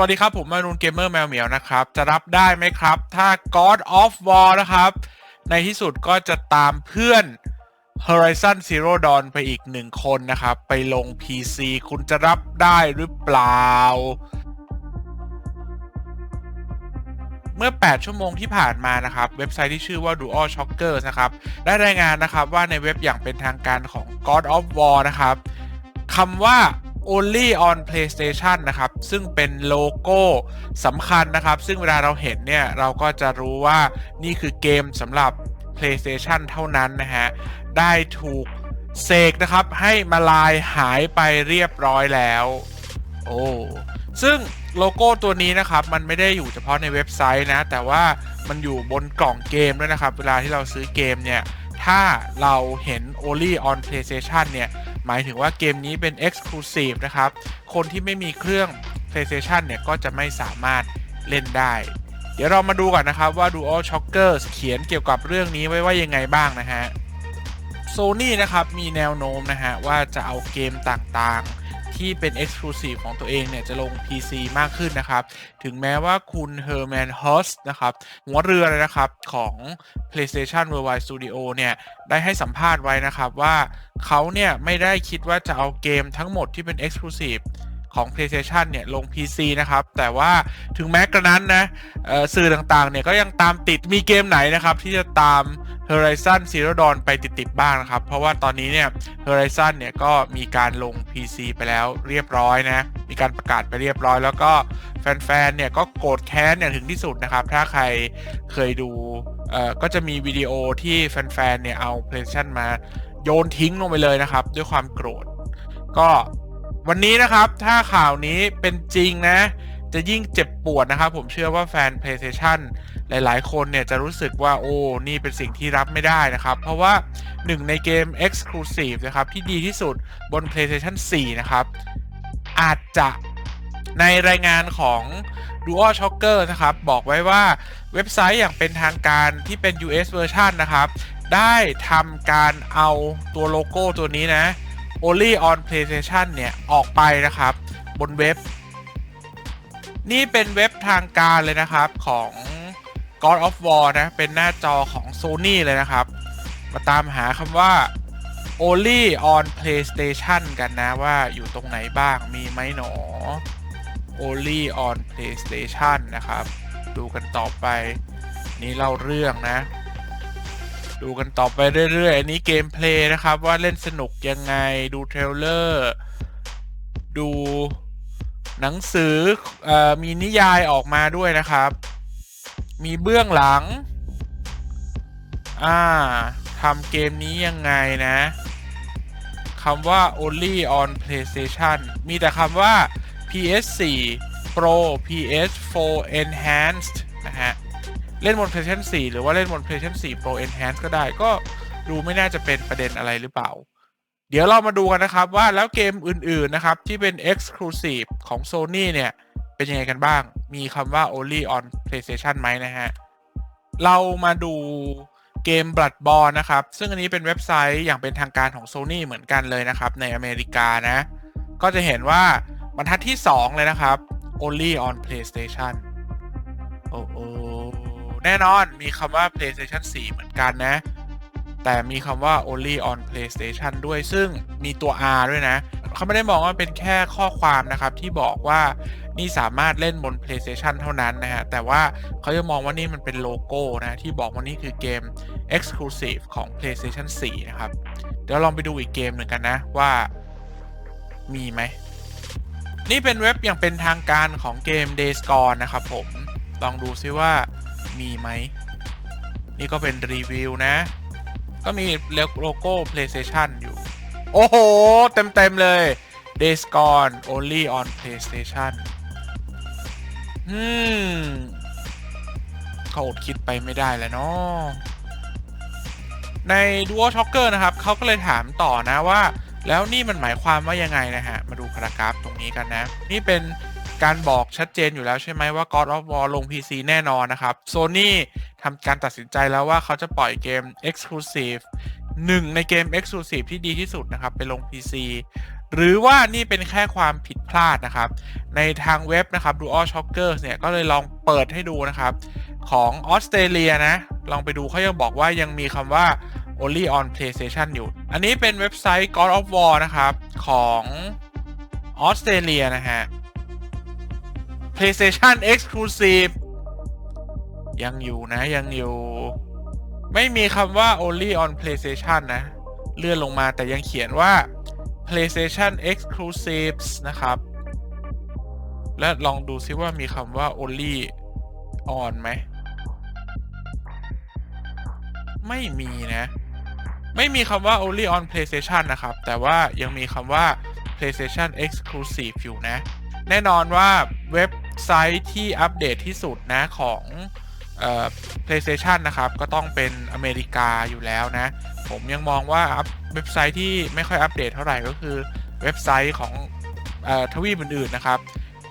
สวัสดีครับ ผมมารุนเกมเมอร์แมวเหมียวนะครับ จะรับได้ไหมครับ ถ้า God of War นะครับ ในที่สุดก็จะตามเพื่อน Horizon Zero Dawn ไปอีกหนึ่งคนนะครับ ไปลง PC คุณจะรับได้หรือเปล่า เมื่อ 8 ชั่วโมงที่ผ่านมานะครับ เว็บไซต์ที่ชื่อว่า Dual Shocker นะครับ ได้รายงานนะครับว่าในเว็บอย่างเป็นทางการของ God of War นะครับคำว่า only on PlayStation นะครับ ซึ่งเป็นโลโก้สำคัญนะครับ ซึ่งเวลาเราเห็นเนี่ย เราก็จะรู้ว่านี่คือเกมสำหรับ PlayStation เท่านั้นนะฮะ ได้ถูกเสกนะครับ ให้มาลายหายไปเรียบร้อยแล้ว โอ้ซึ่งโลโก้ตัวนี้นะครับ มันไม่ได้อยู่เฉพาะในเว็บไซต์นะ แต่ว่ามันอยู่บนกล่องเกมด้วยนะครับ เวลาที่เราซื้อเกมเนี่ย ถ้าเราเห็น only on PlayStation เนี่ย หมายถึงว่าเกมนี้เป็น Exclusive นะครับ คนที่ไม่มีเครื่อง PlayStation เนี่ย ก็จะไม่สามารถเล่นได้ เดี๋ยวเรามาดูก่อนนะครับว่า Dual Shockers เขียนเกี่ยวกับเรื่องนี้ไว้ว่ายังไงบ้างนะฮะ Sony นะครับมีแนวโน้มนะฮะว่าจะเอาเกมต่างๆ ที่เป็น Exclusive ของตัวเองเนี่ยจะลง PC มากขึ้นนะครับ ถึงแม้ว่าคุณ Herman h o s นะครับ หัวเรือเลยนะครับของ PlayStation Worldwide Studio เนี่ย ได้ให้สัมภาษณ์ไว้นะครับว่าเขาเนี่ยไม่ได้คิดว่าจะเอาเกมทั้งหมดที่เป็น Exclusive ของ PlayStation เนี่ย ลง PC นะครับ แต่ว่าถึงแม้กระนั้นนะสื่อต่างๆ เนี่ย ก็ยังตามติดมีเกมไหนนะครับ ที่จะตาม Horizon Zero Dawn ไปติดๆบ้างนะครับ เพราะว่าตอนนี้เนี่ย Horizon เนี่ยก็มีการลง PC ไปแล้วเรียบร้อยนะ มีการประกาศไปเรียบร้อย แล้วก็แฟนๆ เนี่ยก็โกรธแค้นอย่างถึงที่สุดนะครับ ถ้าใครเคยดูเอ่อก็จะมีวิดีโอที่แฟนๆ เนี่ยเอา PlayStation มาโยนทิ้งลงไปเลยนะครับ ด้วยความโกรธ ก็วันนี้นะครับถ้าข่าวนี้เป็นจริงนะ จะยิ่งเจ็บปวดนะครับ ผมเชื่อว่าแฟน PlayStation หลายๆ คนเนี่ยจะรู้สึกว่าโอ้นี่เป็นสิ่งที่รับไม่ได้นะครับ เพราะว่าหนึ่งในเกม Exclusive นะครับ ที่ดีที่สุดบน PlayStation 4 นะครับ อาจจะในรายงานของ Dual Shocker นะครับ บอกไว้ว่าเว็บไซต์อย่างเป็นทางการที่เป็น US version นะครับ ได้ทำการเอาตัวโลโก้ตัวนี้นะ only on PlayStation เนี่ย ออกไปนะครับ บนเว็บ นี่เป็นเว็บทางการเลยนะครับของ God of War นะ เป็นหน้าจอของ Sony เลยนะครับ มาตามหาคำว่า only on PlayStation กันนะว่าอยู่ตรงไหนบ้างมีไหมหนอ only on PlayStation นะครับ ดูกันต่อไป นี่เล่าเรื่องนะ ดูกันต่อไปเรื่อยๆ อันนี้เกมเพลย์นะครับ ว่าเล่นสนุกยังไงดูเทรลเลอร์ ดู หนังสืออมีนิยายออกมาด้วยนะครับ มีเบื้องหลัง อ่าทำเกมนี้ยังไงนะคำว่า only on PlayStation มีแต่คำว่า PS4 Pro PS4 Enhanced นะฮะ เล่นบน PlayStation 4 หรือว่าเล่นบน PlayStation 4 Pro Enhanced ก็ได้ก็ดูไม่น่าจะเป็นประเด็นอะไรหรือเปล่า เดี๋ยวเรามาดูกันนะครับว่าแล้วเกมอื่นๆนะครับ ที่เป็น Exclusive ของ Sony เนี่ย เป็นยังไงกันบ้าง มีคำว่า only on PlayStation ไหมนะฮะ เรามาดูเกม Bloodborne นะครับ ซึ่งอันนี้เป็นเว็บไซต์อย่างเป็นทางการของ Sony เหมือนกันเลยนะครับ ในอเมริกานะ ก็จะเห็นว่าบรรทัดที่ 2 เลยนะครับ only on PlayStation โอ้โอแน่นอนมีคำว่า PlayStation 4 เหมือนกันนะ แต่มีคำว่า only on PlayStation ด้วยซึ่งมีตัว R ด้วยนะ เขาไม่ได้มองว่าเป็นแค่ข้อความนะครับ ที่บอกว่านี่สามารถเล่นบน PlayStation เท่านั้นนะฮะ แต่ว่าเขาจะมองว่านี่มันเป็นโลโก้นะ ที่บอกว่านี่คือเกม Exclusive ของ PlayStation 4 นะครับ เดี๋ยวลองไปดูอีกเกมหนึ่งกันนะว่ามีไหม นี่เป็นเว็บอย่างเป็นทางการของเกม Days Gone นะครับผม ลองดูซิว่ามีไหม นี่ก็เป็นรีวิวนะ ก็มีโลโก้ PlayStation อยู่ โอ้โห เต็ม ๆ เลย Days Gone only on PlayStation อืมเขาอดคิดไปไม่ได้แล้วเนาะใน Dual Shocker นะครับ เขาก็เลยถามต่อนะว่า แล้วนี่มันหมายความว่ายังไงนะฮะ มาดูพารากราฟตรงนี้กันนะ นี่เป็น การบอกชัดเจนอยู่แล้วใช่ไหมว่า God of War ลง PC แน่นอนนะครับ Sony ทำการตัดสินใจแล้วว่าเขาจะปล่อยเกม Exclusive หนึ่งในเกม Exclusive ที่ดีที่สุดนะครับ ไปลง PC หรือว่านี่เป็นแค่ความผิดพลาดนะครับ ในทางเว็บนะครับ Dual Shockers เนี่ย ก็เลยลองเปิดให้ดูนะครับ ของออสเตรเลียนะ ลองไปดูเขายังบอกว่ายังมีคำว่า only on PlayStation อยู่ อันนี้เป็นเว็บไซต์ God of War นะครับ ของออสเตรเลียนะฮะ PlayStation Exclusive ยังอยู่นะยังอยู่ ไม่มีคำว่า only on PlayStation นะ เลื่อนลงมาแต่ยังเขียนว่า PlayStation Exclusives นะครับ และลองดูซิว่ามีคำว่า only on ไหม ไม่มีนะ ไม่มีคำว่า only on PlayStation นะครับ แต่ว่ายังมีคำว่า PlayStation Exclusive อยู่นะ แน่นอนว่าเว็บ ไซต์ที่อัปเดตที่สุดนะของเอ่อ PlayStation นะครับ ก็ต้องเป็นอเมริกาอยู่แล้วนะ ผมยังมองว่าเว็บไซต์ที่ไม่ค่อยอัปเดตเท่าไหร่ก็คือเว็บไซต์ของเออทวีปอื่นๆนะครับ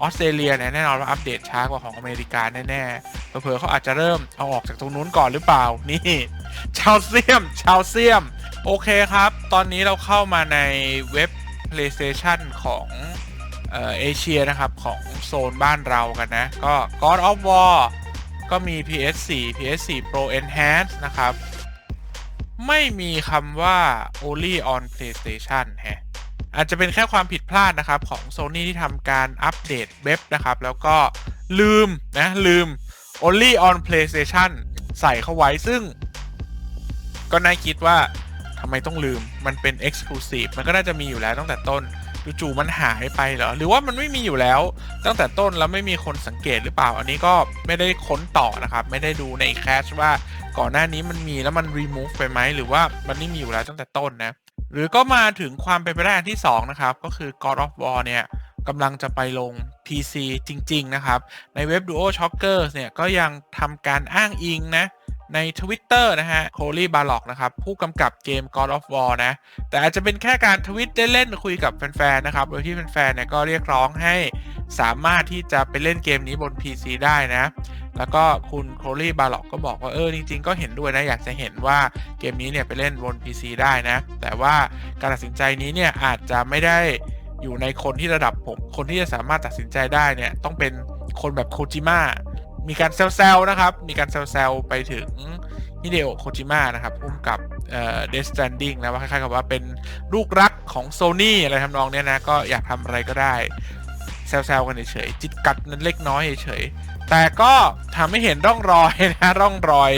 ออสเตรเลียเนี่ยแน่นอนว่าอัปเดตช้ากว่าของอเมริกาแน่ๆเผลอๆเขาอาจจะเริ่มเอาออกจากตรงนู้นก่อนหรือเปล่า นี่ชาวเซียมชาวเซียม โอเคครับ ตอนนี้เราเข้ามาในเว็บ PlayStation ของ เอเชียนะครับ ของโซนบ้านเรากันนะ ก็ God of War ก็มี PS4 PS4 Pro Enhanced นะครับ ไม่มีคำว่า only on PlayStation แฮะอาจจะเป็นแค่ความผิดพลาดนะครับ ของ Sony ที่ทำการอัปเดตเว็บนะครับ แล้วก็ลืม นะ ลืม only on PlayStation ใส่เข้าไว้ซึ่ง ก็น่าคิดว่าทำไมต้องลืมมันเป็น Exclusive มันก็น่าจะมีอยู่แล้วตั้งแต่ต้น จู่ๆมันหายไปเหรอ หรือว่ามันไม่มีอยู่แล้ว ตั้งแต่ต้นแล้วไม่มีคนสังเกตหรือเปล่า อันนี้ก็ไม่ได้ค้นต่อนะครับ ไม่ได้ดูในแคชว่าก่อนหน้านี้มันมีแล้วมัน remove ไปไหมหรือว่ามันไม่มีอยู่แล้วตั้งแต่ต้นนะ หรือก็มาถึงความเป็นไปได้อันที่ 2 นะครับ ก็คือ God of War เนี่ยกำลังจะไปลง PC จริง ๆ นะครับ ในเว็บ Duo Shockers เนี่ยก็ยังทำการอ้างอิงนะ ใน Twitter นะฮะ c o l y b a l o c นะครับ ผู้กำกับเกม God of War นะ แต่อาจจะเป็นแค่การทวิตเล่นๆคุยกับแฟนๆนะครับ โดยที่แฟนๆเนี่ยก็เรียกร้องให้สามารถที่จะไปเล่นเกมนี้บน PC ได้นะ แล้วก็คุณโคล y บาล็อกก็บอกว่า เออ จริงๆ ก็เห็นด้วยนะ อยากจะเห็นว่าเกมนี้เนี่ยไปเล่นบน PC ได้นะ แต่ว่าการตัดสินใจนี้เนี่ยอาจจะไม่ได้อยู่ในคนที่ระดับผม คนที่จะสามารถตัดสินใจได้เนี่ยต้องเป็นคนแบบโคจิมะ มีการแซวๆนะครับ มีการแซวๆไปถึงฮิเดโอะโคจิมะนะครับพุ่มกับเอ่อ Death Stranding นะว่าคล้ายๆกับว่าเป็นลูกรักของ Sony อะไรทำนองเนี้ยนะ ก็อยากทำอะไรก็ได้แซวๆกันเฉยๆจิตกัดนั้นเล็กน้อยเฉยๆแต่ก็ทำให้เห็นร่องรอยนะร่องรอย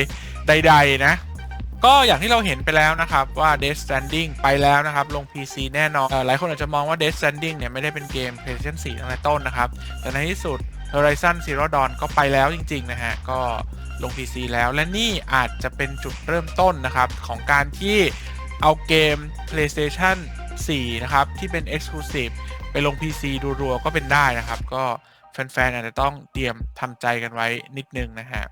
ใด ๆ นะ ก็อย่างที่เราเห็นไปแล้วนะครับว่า Death Stranding ไปแล้วนะครับ ลง PC แน่นอนออหลายคนอาจจะมองว่า Death Stranding เนี่ยไม่ได้เป็นเกม PlayStation 4ตั้งแต่ต้นนะครับ แต่ในที่สุด Horizon Zero Dawn ก็ไปแล้วจริง ๆ นะฮะ ก็ลง PC แล้วและนี่อาจจะเป็นจุดเริ่มต้นนะครับ ของการที่เอาเกม PlayStation 4 นะครับ ที่เป็น Exclusive ไปลง PC ดูรัวก็เป็นได้นะครับ ก็แฟน ๆ อาจจะต้องเตรียมทำใจกันไว้นิดนึงนะฮะ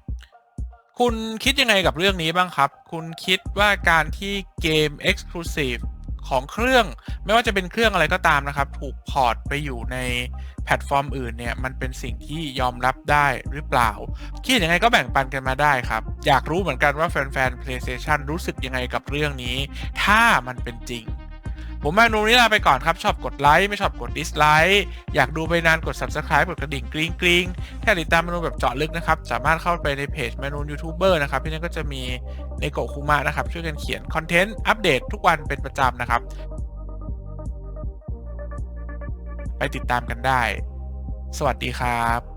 คุณคิดยังไงกับเรื่องนี้บ้างครับ คุณคิดว่าการที่เกม Exclusive ของเครื่อง ไม่ว่าจะเป็นเครื่องอะไรก็ตามนะครับ ถูกพอร์ตไปอยู่ในแพลตฟอร์มอื่นเนี่ย มันเป็นสิ่งที่ยอมรับได้หรือเปล่า คิดยังไงก็แบ่งปันกันมาได้ครับ อยากรู้เหมือนกันว่าแฟนๆ PlayStation รู้สึกยังไงกับเรื่องนี้ ถ้ามันเป็นจริง ผมมานูนี้ลาไปก่อนครับ ชอบกดไลค์ ไม่ชอบกดดิสไลค์อยากดูไปนานกด Subscribe กดกระดิ่งกริ๊งกริ๊งถ้าติดตามเมนูแบบเจาะลึกนะครับ สามารถเข้าไปในเพจเมนูยูทูบเบอร์นะครับ ที่นั่นก็จะมีในโกคุมะนะครับ ช่วยกันเขียนคอนเทนต์อัปเดตทุกวันเป็นประจำนะครับ ไปติดตามกันได้ สวัสดีครับ